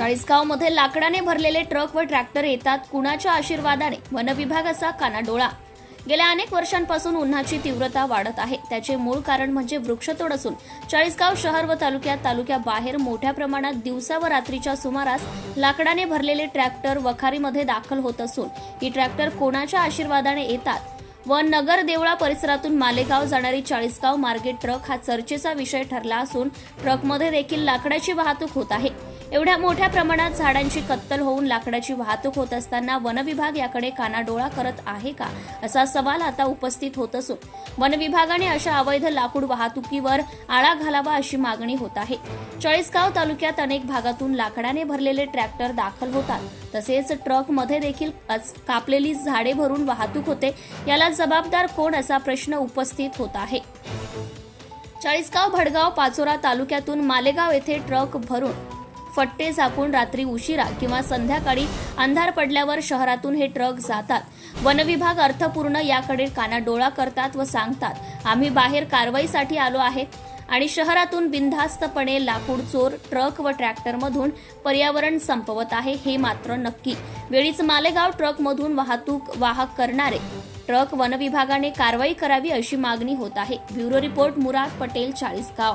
चाळीसगावमध्ये लाकडाने भरलेले ट्रक व ट्रॅक्टर येतात कुणाच्या आशीर्वादाने? वनविभागाचा कानाडोळा. गेल्या अनेक वर्षांपासून उन्हाची तीव्रता वाढत आहे. त्याचे मूळ कारण म्हणजे वृक्षतोड असून चाळीसगाव शहर व तालुक्यात तालुक्याबाहेर मोठ्या प्रमाणात दिवसा व रात्रीच्या सुमारास लाकडाने भरलेले ट्रॅक्टर वखारीमध्ये दाखल होत असून ही ट्रॅक्टर कोणाच्या आशीर्वादाने येतात? व नगर देवळा परिसरातून मालेगाव जाणारी चाळीसगाव मार्गे ट्रक हा चर्चेचा विषय ठरला असून ट्रकमध्ये देखील लाकडाची वाहतूक होत आहे. एवढ्या मोठ्या प्रमाणात झाडांची कत्तल होऊन लाकडाची वाहतूक होत असताना वनविभाग याकडे कानाडोळा करत आहे का? असा सवाल आता उपस्थित होत असून वनविभागाने अशा अवैध लाकूड वाहतुकीवर आळा घालावा अशी मागणी होत आहे. चाळीसगाव तालुक्यात अनेक भागातून लाकडाने भरलेले ट्रॅक्टर दाखल होतात. तसेच ट्रकमध्ये देखील कापलेली झाडे भरून वाहतूक होते. याला जबाबदार कोण असा प्रश्न उपस्थित होत आहे. चाळीसगाव भडगाव पाचोरा तालुक्यातून मालेगाव येथे ट्रक भरून फट्टे झाकून रात्री उशिरा किंवा संध्याकाळी अंधार पडल्यावर शहरातून हे ट्रक जातात. वनविभाग अर्थपूर्ण याकडे कानाडोळा करतात व सांगतात आम्ही बाहेर कारवाईसाठी आलो आहेत आणि शहरातून बिनधास्तपणे लाकूड चोर ट्रक व ट्रॅक्टरमधून पर्यावरण संपवत आहे हे मात्र नक्की. वेळीच मालेगाव ट्रकमधून वाहतूक वाहक करणारे ट्रक वनविभागाने कारवाई करावी अशी मागणी होत आहे. Bureau report Murad Patel Chalisgaon.